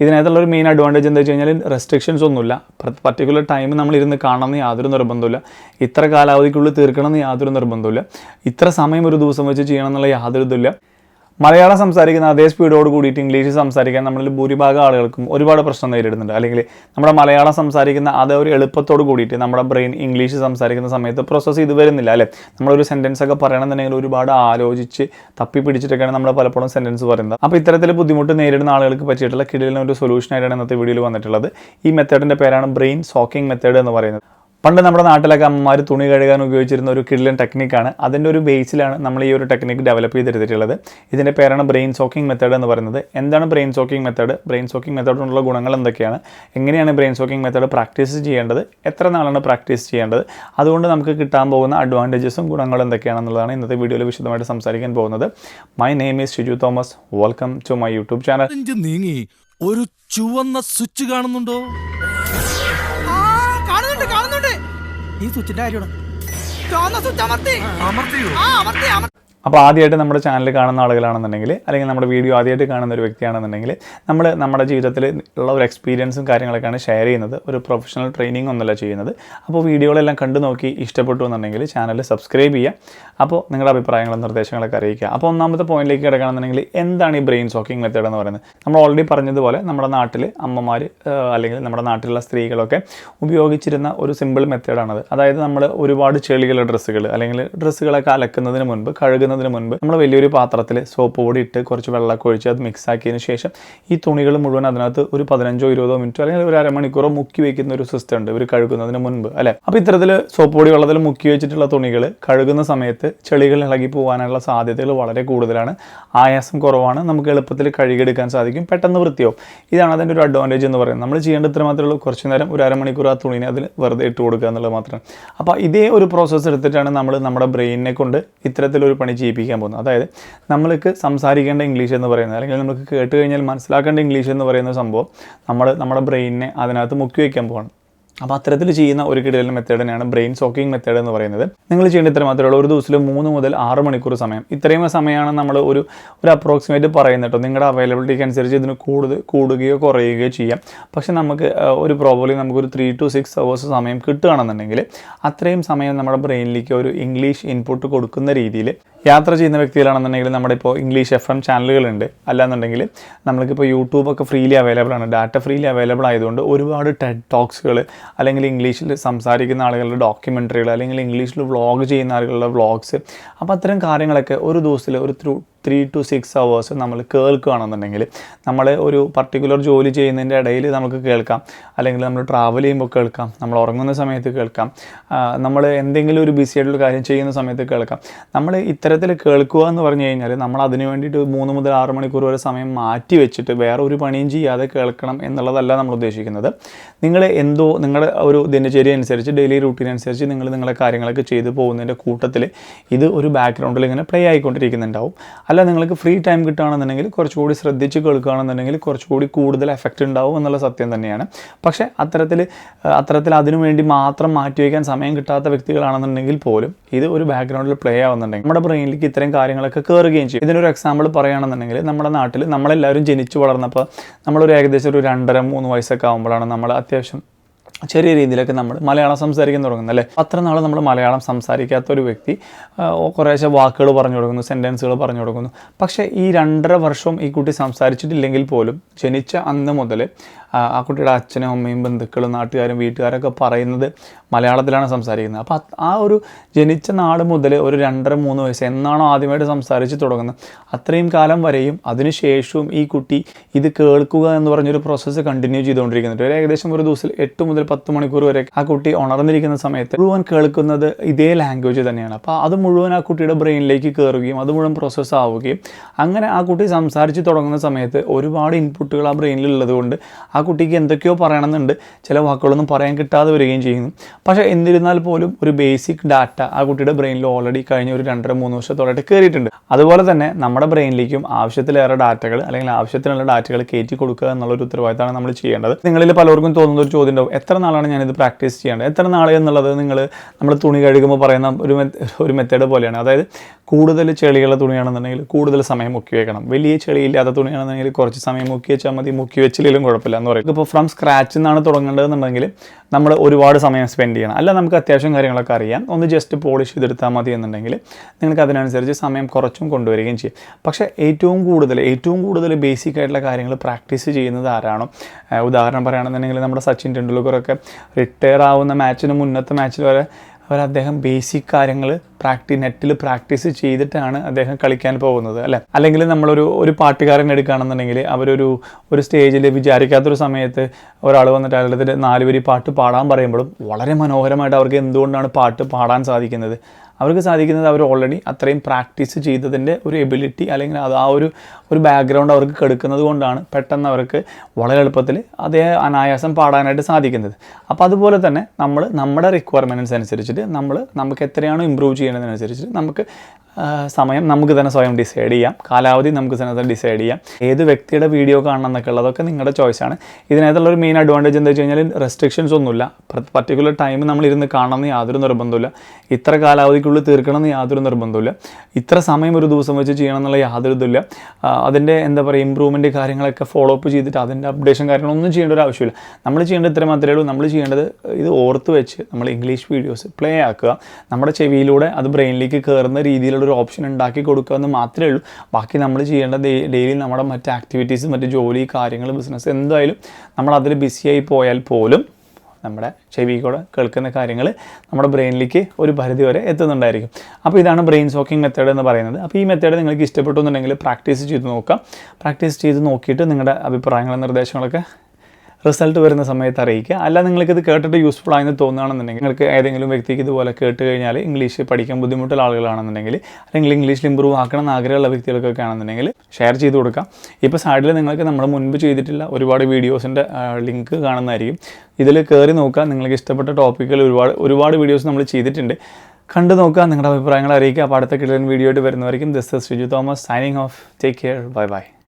ഇതിനകത്തുള്ള ഒരു main Advantage എന്താ വെച്ച് കഴിഞ്ഞാൽ റെസ്ട്രിക്ഷൻസ് ഒന്നുമില്ല. പർട്ടിക്കുലർ ടൈം നമ്മൾ ഇരുന്ന് കാണണമെന്ന് യാതൊരു നിർബന്ധമില്ല ഇത്ര കാലാവധിക്കുള്ളിൽ തീർക്കണമെന്ന് യാതൊരു നിർബന്ധമില്ല ഇത്ര സമയം ഒരു ദിവസം വെച്ച് ചെയ്യണം എന്നുള്ള യാതൊരു ഇതില്ല മലയാളം സംസാരിക്കുന്ന അതേ സ്പീഡോട് കൂടിയിട്ട് ഇംഗ്ലീഷ് സംസാരിക്കാൻ നമ്മളിൽ ഭൂരിഭാഗം ആളുകൾക്കും ഒരുപാട് പ്രശ്നം നേരിടുന്നുണ്ട്. അല്ലെങ്കിൽ നമ്മുടെ മലയാളം സംസാരിക്കുന്ന അതേ ഒരു എളുപ്പത്തോട് കൂടിയിട്ട് നമ്മുടെ ബ്രെയിൻ ഇംഗ്ലീഷ് സംസാരിക്കുന്ന സമയത്ത് പ്രോസസ്സ് ചെയ്ത് വരുന്നില്ല അല്ലേ? നമ്മളൊരു സെന്റൻസ് ഒക്കെ പറയണമെന്നുണ്ടെങ്കിൽ ഒരുപാട് ആലോചിച്ച് തപ്പി പിടിച്ചിട്ടൊക്കെയാണ് നമ്മൾ പലപ്പോഴും സെന്റൻസ് പറയുന്നത്. അപ്പോൾ ഇത്തരത്തിൽ ബുദ്ധിമുട്ട് നേരിടുന്ന ആളുകൾക്ക് പറ്റിയിട്ടുള്ള കിടലിന് ഒരു സൊല്യൂഷൻ ആയിട്ടാണ് ഇന്നത്തെ വീഡിയോയിൽ വന്നിട്ടുള്ളത്. ഈ മെത്തേഡിന്റെ പേരാണ് ബ്രെയിൻ സോക്കിംഗ് മെത്തേഡ് എന്ന് പറയുന്നത്. പണ്ട് നമ്മുടെ നാട്ടിലൊക്കെ അമ്മമാർ തുണി കഴുകാൻ ഉപയോഗിച്ചിരുന്ന ഒരു കിഡിലൻ ടെക്നിക്കാണ്. അതിന്റെ ഒരു ബേസിലാണ് നമ്മൾ ഈ ഒരു ടെക്നിക്ക് ഡെവലപ്പ് ചെയ്തെടുത്തിട്ടുള്ളത്. ഇതിന്റെ പേരാണ് ബ്രെയിൻ സോക്കിംഗ് മെത്തേഡ് എന്ന് പറയുന്നത്. എന്താണ് brain soaking method brain soaking മെത്തേഡിനുള്ള ഗുണങ്ങൾ എന്തൊക്കെയാണ്? എങ്ങനെയാണ് ബ്രെയിൻ സോക്കിംഗ് മെത്തേഡ് പ്രാക്ടീസ് ചെയ്യേണ്ടത്? എത്ര നാളാണ് പ്രാക്ടീസ് ചെയ്യേണ്ടത്? അതുകൊണ്ട് നമുക്ക് കിട്ടാൻ പോകുന്ന അഡ്വാന്റേജസും ഗുണങ്ങളും എന്തൊക്കെയാണെന്നുള്ളതാണ് ഇന്നത്തെ വീഡിയോയിൽ വിശദമായിട്ട് സംസാരിക്കാൻ പോകുന്നത്. My name is Shiju Thomas welcome to my YouTube channel നീങ്ങി ഒരു ചുവന്ന സ്വിച്ച് കാണുന്നുണ്ടോ? ഈ സ്വിച്ചിന്റെ കാര്യമാണ്? അമർത്തി. അമർത്തിയോ? അമർത്തി അമർത്തി. അപ്പോൾ ആദ്യമായിട്ട് നമ്മുടെ ചാനൽ കാണുന്ന ആളുകളാണെന്നുണ്ടെങ്കിൽ അല്ലെങ്കിൽ നമ്മുടെ വീഡിയോ ആദ്യമായിട്ട് കാണുന്ന ഒരു വ്യക്തിയാണെന്നുണ്ടെങ്കിൽ നമ്മൾ നമ്മുടെ ജീവിതത്തിൽ ഉള്ള ഒരു എക്സ്പീരിയൻസും കാര്യങ്ങളൊക്കെയാണ് ഷെയർ ചെയ്യുന്നത്. ഒരു പ്രൊഫഷണൽ ട്രെയിനിങ് ഒന്നല്ല ചെയ്യുന്നത്. അപ്പോൾ വീഡിയോകളെല്ലാം കണ്ടു നോക്കി ഇഷ്ടപ്പെട്ടു എന്നുണ്ടെങ്കിൽ ചാനൽ സബ്സ്ക്രൈബ് ചെയ്യുക. അപ്പോൾ നിങ്ങളുടെ അഭിപ്രായങ്ങളും നിർദ്ദേശങ്ങളൊക്കെ അറിയിക്കുക. അപ്പോൾ ഒന്നാമത്തെ പോയിന്റിലേക്ക് കിടക്കുകയാണെന്നുണ്ടെങ്കിൽ എന്താണ് ഈ ബ്രെയിൻ സോക്കിംഗ് മെത്തേഡ് എന്ന് പറയുന്നത്? നമ്മൾ ഓൾറെഡി പറഞ്ഞതുപോലെ നമ്മുടെ നാട്ടിൽ അമ്മമാർ അല്ലെങ്കിൽ നമ്മുടെ നാട്ടിലുള്ള സ്ത്രീകളൊക്കെ ഉപയോഗിച്ചിരുന്ന ഒരു സിമ്പിൾ മെത്തേഡാണത് അതായത് നമ്മൾ ഒരുപാട് ചെളികളുടെ ഡ്രസ്സുകൾ അല്ലെങ്കിൽ ഡ്രസ്സുകളൊക്കെ അലക്കുന്നതിന് മുൻപ് കഴുകുന്നതിന് മുൻപ് നമ്മൾ വലിയൊരു പാത്രത്തിൽ സോപ്പ് പൊടി ഇട്ട് കുറച്ച് വെള്ളമൊക്കെ ഒഴിച്ച് അത് മിക്സ് ആക്കിയതിന് ശേഷം ഈ തുണികൾ മുഴുവൻ അതിനകത്ത് ഒരു പതിനഞ്ചോ ഇരുപതോ മിനിറ്റോ അല്ലെങ്കിൽ ഒരു അരമണിക്കൂറോ മുക്കി വെക്കുന്ന ഒരു സിസ്റ്റം ഉണ്ട്. ഇവർ കഴുകുന്നതിന് മുൻപ് അല്ലെ? അപ്പോൾ ഇത്തരത്തിൽ സോപ്പ് പൊടി വെള്ളത്തിൽ മുക്കി വെച്ചിട്ടുള്ള തുണികൾ കഴുകുന്ന സമയത്ത് ചെളികൾ ഇളകി പോകാനുള്ള സാധ്യതകൾ വളരെ കൂടുതലാണ്. ആയാസം കുറവാണ്. നമുക്ക് എളുപ്പത്തിൽ കഴുകിയെടുക്കാൻ സാധിക്കും. പെട്ടെന്ന് വൃത്തിയാവും. ഇതാണ് അതിന്റെ ഒരു അഡ്വാന്റേജ് എന്ന് പറയുന്നത്. നമ്മൾ ചെയ്യേണ്ടത് ഇത്ര മാത്രമേ ഉള്ളൂ. കുറച്ച് നേരം ഒരു അരമണിക്കൂർ ആ തുണിനെ അതിൽ വെറുതെ ഇട്ട് കൊടുക്കുക എന്നുള്ളത് മാത്രമാണ് അപ്പോൾ ഇതേ ഒരു പ്രോസസ്സ് എടുത്തിട്ടാണ് നമ്മൾ നമ്മുടെ ബ്രെയിനിനെ കൊണ്ട് ഇത്തരത്തിലൊരു പണി ചെയ്യിപ്പിക്കാൻ പോകുന്നത്. അതായത് നമ്മൾക്ക് സംസാരിക്കേണ്ട ഇംഗ്ലീഷ് എന്ന് പറയുന്നത് അല്ലെങ്കിൽ നമുക്ക് കേട്ട് കഴിഞ്ഞാൽ മനസ്സിലാക്കേണ്ട ഇംഗ്ലീഷ് എന്ന് പറയുന്ന സംഭവം നമ്മൾ നമ്മുടെ ബ്രെയിനിനെ അതിനകത്ത് മുക്കി വയ്ക്കാൻ പോകണം അപ്പോൾ അത്തരത്തിൽ ചെയ്യുന്ന ഒരു കിടലിന്റെ മെത്തേഡ് തന്നെയാണ് ബ്രെയിൻ സോക്കിംഗ് മെത്തേഡ് എന്ന് പറയുന്നത്. നിങ്ങൾ ചെയ്യേണ്ട ഇത്ര മാത്രമേ ഉള്ളൂ. ഒരു ദിവസത്തിൽ മൂന്ന് മുതൽ ആറ് മണിക്കൂർ സമയം. ഇത്രയും സമയമാണ് നമ്മൾ ഒരു ഒരു അപ്രോക്സിമേറ്റ് പറയുന്നത് കേട്ടോ. നിങ്ങളുടെ അവൈലബിലിറ്റിക്ക് അനുസരിച്ച് ഇതിന് കൂടുതൽ കൂടുകയോ കുറയുകയോ ചെയ്യാം. പക്ഷെ നമുക്ക് ഒരു പ്രോബ്ലി നമുക്കൊരു ത്രീ ടു സിക്സ് അവേഴ്സ് സമയം കിട്ടുകയാണെന്നുണ്ടെങ്കിൽ അത്രയും സമയം നമ്മുടെ ബ്രെയിനിലേക്ക് ഒരു ഇംഗ്ലീഷ് ഇൻപുട്ട് കൊടുക്കുന്ന രീതിയിൽ യാത്ര ചെയ്യുന്ന വ്യക്തികളാണെന്നുണ്ടെങ്കിൽ നമ്മുടെ ഇപ്പോൾ ഇംഗ്ലീഷ് എഫ് എം ചാനലുകളുണ്ട് അല്ലാന്നുണ്ടെങ്കിൽ നമ്മൾക്കിപ്പോൾ യൂട്യൂബൊക്കെ ഫ്രീലി അവൈലബിൾ ആണ്. ഡാറ്റ ഫ്രീലി അവൈലബിൾ ആയതുകൊണ്ട് ഒരുപാട് ടെഡ് ടോക്സുകൾ അല്ലെങ്കിൽ ഇംഗ്ലീഷിൽ സംസാരിക്കുന്ന ആളുകളുടെ ഡോക്യുമെന്ററികൾ അല്ലെങ്കിൽ ഇംഗ്ലീഷിൽ വ്ളോഗ് ചെയ്യുന്ന ആളുകളുടെ വ്ളോഗ്സ് അപ്പോൾ അത്തരം കാര്യങ്ങളൊക്കെ ഒരു ദിവസത്തിൽ ഒരു through three to six hours നമ്മൾ കേൾക്കുകയാണെന്നുണ്ടെങ്കിൽ നമ്മൾ ഒരു പർട്ടിക്കുലർ ജോലി ചെയ്യുന്നതിന്റെ ഇടയിൽ നമുക്ക് കേൾക്കാം. അല്ലെങ്കിൽ നമ്മൾ ട്രാവൽ ചെയ്യുമ്പോൾ കേൾക്കാം. നമ്മൾ ഉറങ്ങുന്ന സമയത്ത് കേൾക്കാം. നമ്മൾ എന്തെങ്കിലും ഒരു ബിസി ആയിട്ടുള്ള കാര്യം ചെയ്യുന്ന സമയത്ത് കേൾക്കാം. നമ്മൾ ഇത്തരത്തിൽ കേൾക്കുക എന്ന് പറഞ്ഞു കഴിഞ്ഞാൽ നമ്മൾ അതിന് വേണ്ടിയിട്ട് മൂന്ന് മുതൽ ആറ് മണിക്കൂർ വരെ സമയം മാറ്റി വെച്ചിട്ട് വേറെ ഒരു പണിയും ചെയ്യാതെ കേൾക്കണം എന്നുള്ളതല്ല നമ്മൾ ഉദ്ദേശിക്കുന്നത്. നിങ്ങൾ എന്തോ നിങ്ങളുടെ ഒരു ദിനചര്യ അനുസരിച്ച് ഡെയിലി റൂട്ടീൻ അനുസരിച്ച് നിങ്ങൾ നിങ്ങളുടെ കാര്യങ്ങളൊക്കെ ചെയ്തു പോകുന്നതിന്റെ കൂട്ടത്തിൽ ഇത് ഒരു ബാക്ക്ഗ്രൗണ്ടിൽ ഇങ്ങനെ പ്ലേ ആയിക്കൊണ്ടിരിക്കുന്നുണ്ടാവും. അല്ല നിങ്ങൾക്ക് ഫ്രീ ടൈം കിട്ടുകയാണെന്നുണ്ടെങ്കിൽ കുറച്ചുകൂടി ശ്രദ്ധിച്ച് കേൾക്കുകയാണെന്നുണ്ടെങ്കിൽ കുറച്ചുകൂടി കൂടുതൽ എഫക്റ്റ് ഉണ്ടാവും എന്നുള്ള സത്യം തന്നെയാണ്. പക്ഷേ അത്തരത്തിൽ അത്തരത്തിൽ അതിനു വേണ്ടി മാത്രം മാറ്റിവെക്കാൻ സമയം കിട്ടാത്ത വ്യക്തികളാണെന്നുണ്ടെങ്കിൽ പോലും ഇത് ഒരു ബാക്ക്ഗ്രൗണ്ടിൽ പ്ലേ ആവുന്നുണ്ടെങ്കിൽ നമ്മുടെ ബ്രെയിനിലേക്ക് ഇത്തരം കാര്യങ്ങളൊക്കെ കയറുകയും ചെയ്യും. ഇതിനൊരു എക്സാമ്പിൾ പറയുകയാണെന്നുണ്ടെങ്കിൽ നമ്മുടെ നാട്ടിൽ നമ്മളെല്ലാവരും ജനിച്ചു വളർന്നപ്പോൾ നമ്മളൊരു ഏകദേശം ഒരു രണ്ടര മൂന്ന് വയസ്സൊക്കെ ആകുമ്പോഴാണ് നമ്മൾ അത്യാവശ്യം ചെറിയ രീതിയിലൊക്കെ നമ്മൾ മലയാളം സംസാരിക്കാൻ തുടങ്ങുന്നത് അല്ലേ? അത്ര നാൾ നമ്മൾ മലയാളം സംസാരിക്കാത്ത ഒരു വ്യക്തി കുറേശ്ശെ വാക്കുകൾ പറഞ്ഞു കൊടുക്കുന്നു സെന്റൻസുകൾ പറഞ്ഞു കൊടുക്കുന്നു. പക്ഷേ ഈ രണ്ടര വർഷം ഈ കുട്ടി സംസാരിച്ചിട്ടില്ലെങ്കിൽ പോലും ജനിച്ച അന്ന് മുതൽ ആ കുട്ടിയുടെ അച്ഛനും അമ്മയും ബന്ധുക്കളും നാട്ടുകാരും വീട്ടുകാരൊക്കെ പറയുന്നത് മലയാളത്തിലാണ് സംസാരിക്കുന്നത്. അപ്പോൾ ആ ഒരു ജനിച്ച നാട് മുതൽ ഒരു രണ്ടര മൂന്ന് വയസ്സ് എന്നാണോ ആദ്യമായിട്ട് സംസാരിച്ച് തുടങ്ങുന്നത്. അത്രയും കാലം വരെയും അതിനുശേഷവും ഈ കുട്ടി ഇത് കേൾക്കുക എന്ന് പറഞ്ഞൊരു പ്രോസസ്സ് കണ്ടിന്യൂ ചെയ്തുകൊണ്ടിരിക്കുന്നുണ്ട്. ഒരു ഏകദേശം ഒരു ദിവസം എട്ട് മുതൽ പത്ത് മണിക്കൂർ വരെ ആ കുട്ടി ഉണർന്നിരിക്കുന്ന സമയത്ത് മുഴുവൻ കേൾക്കുന്നത് ഇതേ ലാംഗ്വേജ് തന്നെയാണ്. അപ്പോൾ അത് മുഴുവൻ ആ കുട്ടിയുടെ ബ്രെയിനിലേക്ക് കയറുകയും അത് മുഴുവൻ പ്രോസസ്സ് ആവുകയും അങ്ങനെ ആ കുട്ടി സംസാരിച്ച് തുടങ്ങുന്ന സമയത്ത് ഒരുപാട് ഇൻപുട്ടുകൾ ആ ബ്രെയിനിലുള്ളത് കൊണ്ട് ആ കുട്ടിക്ക് എന്തൊക്കെയോ പറയണമെന്നുണ്ട്. ചില വാക്കുകളൊന്നും പറയാൻ കിട്ടാതെ വരികയും ചെയ്യുന്നു. പക്ഷേ എന്നിരുന്നാൽ പോലും ഒരു ബേസിക് ഡാറ്റ ആ കുട്ടിയുടെ ബ്രെയിനിൽ ഓൾറെഡി കഴിഞ്ഞ ഒരു രണ്ടര മൂന്ന് വർഷത്തോളായിട്ട് കയറിയിട്ടുണ്ട് അതുപോലെ തന്നെ നമ്മുടെ ബ്രെയിനിലേക്കും ആവശ്യത്തിലേറെ ഡാറ്റകൾ അല്ലെങ്കിൽ ആവശ്യത്തിനുള്ള ഡാറ്റകൾ കയറ്റി കൊടുക്കുക എന്നുള്ള ഒരു ഉത്തരവാദിത്തമാണ് നമ്മൾ ചെയ്യേണ്ടത്. നിങ്ങളിൽ പലർക്കും തോന്നുന്ന ഒരു ചോദ്യം ഉണ്ടാവും. എത്ര നാളാണ് ഞാനിത് പ്രാക്ടീസ് ചെയ്യേണ്ടത്? എത്ര നാൾ എന്നുള്ളത് നിങ്ങൾ നമ്മൾ തുണി കഴുകുമ്പോൾ പറയുന്ന ഒരു ഒരു മെത്തേഡ് പോലെയാണ്. അതായത് കൂടുതൽ ചെളിയുള്ള തുണിയാണെന്നുണ്ടെങ്കിൽ കൂടുതൽ സമയം മുക്കി വെക്കണം. വലിയ ചെളിയില്ലാത്ത തുണിയാണെന്നുണ്ടെങ്കിൽ കുറച്ച് സമയം മുക്കി വെച്ചാൽ മതി. മുക്കി വെച്ചില്ലെങ്കിലും കുഴപ്പമില്ല. എന്ന് പറയും. ഇപ്പോൾ ഫ്രം സ്ക്രാച്ച് നിന്നാണ് തുടങ്ങേണ്ടതെന്നുണ്ടെങ്കിൽ നമ്മൾ ഒരുപാട് സമയം സ്പെൻഡ് ചെയ്യണം. അല്ല നമുക്ക് അത്യാവശ്യം കാര്യങ്ങളൊക്കെ അറിയാം. ഒന്ന് ജസ്റ്റ് പോളിഷ് ചെയ്തെടുത്താൽ മതി എന്നുണ്ടെങ്കിൽ നിങ്ങൾക്ക് അതിനനുസരിച്ച് സമയം കുറച്ചും കൊണ്ടുവരികയും ചെയ്യും. പക്ഷേ ഏറ്റവും കൂടുതൽ ഏറ്റവും കൂടുതൽ ബേസിക് ആയിട്ടുള്ള കാര്യങ്ങൾ പ്രാക്ടീസ് ചെയ്യുന്നത് ആരാണോ? ഉദാഹരണം പറയുകയാണെന്നുണ്ടെങ്കിൽ നമ്മുടെ സച്ചിൻ ടെണ്ടുൽക്കറൊക്കെ റിട്ടയർ ആവുന്ന മാച്ചിന് മുന്നത്തെ മാച്ചിൽ വരെ അവർ അദ്ദേഹം ബേസിക് കാര്യങ്ങൾ പ്രാക്ടി നെറ്റിൽ പ്രാക്ടീസ് ചെയ്തിട്ടാണ് അദ്ദേഹം കളിക്കാൻ പോകുന്നത് അല്ലേ? അല്ലെങ്കിൽ നമ്മളൊരു ഒരു പാട്ടുകാരൻ എടുക്കുകയാണെന്നുണ്ടെങ്കിൽ അവരൊരു ഒരു സ്റ്റേജിൽ വിചാരിക്കാത്തൊരു സമയത്ത് ഒരാൾ വന്നിട്ട് അയാളുടെ നാല് വരി പാട്ട് പാടാൻ പറയുമ്പോഴും വളരെ മനോഹരമായിട്ട് അവർക്ക് എന്തുകൊണ്ടാണ് പാട്ട് പാടാൻ സാധിക്കുന്നത്? അവർക്ക് സാധിക്കുന്നത് അവർ ഓൾറെഡി അത്രയും പ്രാക്ടീസ് ചെയ്തതിന്റെ ഒരു എബിലിറ്റി അല്ലെങ്കിൽ അത് ആ ഒരു ഒരു ബാക്ക്ഗ്രൗണ്ട് അവർക്ക് കെടുക്കുന്നത് കൊണ്ടാണ് പെട്ടെന്ന് അവർക്ക് വളരെ എളുപ്പത്തിൽ അതേ അനായാസം പാടാനായിട്ട് സാധിക്കുന്നത്. അപ്പോൾ അതുപോലെ തന്നെ നമ്മൾ നമ്മുടെ റിക്വയർമെന്റ്സ് അനുസരിച്ചിട്ട് നമ്മൾ നമുക്ക് എത്രയാണോ ഇമ്പ്രൂവ് ചെയ്യേണ്ടതിനനുസരിച്ചിട്ട് നമുക്ക് സമയം നമുക്ക് തന്നെ സ്വയം ഡിസൈഡ് ചെയ്യാം. കാലാവധി നമുക്ക് തന്നെ ഡിസൈഡ് ചെയ്യാം. ഏത് വ്യക്തിയുടെ വീഡിയോ കാണണം എന്നൊക്കെ ഉള്ളതൊക്കെ നിങ്ങളുടെ ചോയ്സാണ് ഇതിനകത്തുള്ള ഒരു മെയിൻ അഡ്വാന്റേജ് എന്താ വെച്ച് കഴിഞ്ഞാൽ റെസ്ട്രിക്ഷൻസ് ഒന്നുമില്ല. പർട്ടിക്കുലർ ടൈം നമ്മൾ ഇരുന്ന് കാണണം എന്ന് യാതൊരു നിർബന്ധമില്ല ഇത്ര കാലാവധിക്കുള്ളിൽ തീർക്കണം എന്ന് യാതൊരു നിർബന്ധമില്ല ഇത്ര സമയം ഒരു ദിവസം വെച്ച് ചെയ്യണം എന്നുള്ള യാതൊരു ഇതില്ല അതിന്റെ എന്താ പറയുക ഇമ്പ്രൂവ്മെന്റ് കാര്യങ്ങളൊക്കെ ഫോളോ അപ്പ് ചെയ്തിട്ട് അതിന്റെ അപ്ഡേഷൻ കാര്യങ്ങളൊന്നും ചെയ്യേണ്ട ഒരു ആവശ്യമില്ല. നമ്മൾ ചെയ്യേണ്ടത് ഇത്ര മാത്രമേ ഉള്ളൂ. നമ്മൾ ചെയ്യേണ്ടത് ഇത് ഓർത്ത് വെച്ച് നമ്മൾ ഇംഗ്ലീഷ് വീഡിയോസ് പ്ലേ ആക്കുക. നമ്മുടെ ചെവിയിലൂടെ അത് ബ്രെയിനിലേക്ക് കയറുന്ന രീതിയിലുള്ള ഒരു ഓപ്ഷൻ ഉണ്ടാക്കി കൊടുക്കുക എന്ന് മാത്രമേ ഉള്ളൂ. ബാക്കി നമ്മൾ ചെയ്യേണ്ട ഡെയിലി നമ്മുടെ മറ്റ് ആക്ടിവിറ്റീസ് മറ്റ് ജോലി കാര്യങ്ങൾ ബിസിനസ് എന്തായാലും നമ്മൾ അതിൽ ബിസിയായി പോയാൽ പോലും നമ്മുടെ ചെവി കൂടെ കേൾക്കുന്ന കാര്യങ്ങൾ നമ്മുടെ ബ്രെയിനിലേക്ക് ഒരു പരിധി വരെ എത്തുന്നുണ്ടായിരിക്കും. അപ്പോൾ ഇതാണ് ബ്രെയിൻ സോക്കിംഗ് മെത്തേഡ് എന്ന് പറയുന്നത്. അപ്പോൾ ഈ മെത്തേഡ് നിങ്ങൾക്ക് ഇഷ്ടപ്പെട്ടു എന്നുണ്ടെങ്കിൽ പ്രാക്ടീസ് ചെയ്ത് നോക്കാം. പ്രാക്ടീസ് ചെയ്ത് നോക്കിയിട്ട് നിങ്ങളുടെ അഭിപ്രായങ്ങളും നിർദ്ദേശങ്ങളൊക്കെ റിസൾട്ട് വരുന്ന സമയത്ത് അറിയിക്കുക. അല്ല നിങ്ങൾക്ക് ഇത് കേട്ടിട്ട് യൂസ്ഫുൾ ആയെന്ന് തോന്നുകയാണെന്നുണ്ടെങ്കിൽ നിങ്ങൾക്ക് ഏതെങ്കിലും വ്യക്തിക്ക് ഇതുപോലെ കേട്ട് കഴിഞ്ഞാൽ ഇംഗ്ലീഷ് പഠിക്കാൻ ബുദ്ധിമുട്ടുള്ള ആളുകളാണെന്നുണ്ടെങ്കിൽ അല്ലെങ്കിൽ ഇംഗ്ലീഷിൽ ഇമ്പ്രൂവ് ആക്കണം എന്ന് ആഗ്രഹമുള്ള വ്യക്തികൾക്കൊക്കെ ആണെന്നുണ്ടെങ്കിൽ ഷെയർ ചെയ്ത് കൊടുക്കാം. ഇപ്പോൾ സൈഡിൽ നിങ്ങൾക്ക് നമ്മൾ മുൻപ് ചെയ്തിട്ടുള്ള ഒരുപാട് വീഡിയോസിന്റെ ലിങ്ക് കാണുന്നതായിരിക്കും. ഇതിൽ കയറി നോക്കുക. നിങ്ങൾക്ക് ഇഷ്ടപ്പെട്ട ടോപ്പിക്കുകൾ ഒരുപാട് ഒരുപാട് വീഡിയോസ് നമ്മൾ ചെയ്തിട്ടുണ്ട്. കണ്ടു നോക്കുക. നിങ്ങളുടെ അഭിപ്രായങ്ങൾ അറിയിക്കുക. അപ്പോൾ അടുത്ത കിടലൻ വീഡിയോ ആയിട്ട് വരുന്നവരായിരിക്കും this is Shiju Thomas signing off take care bye bye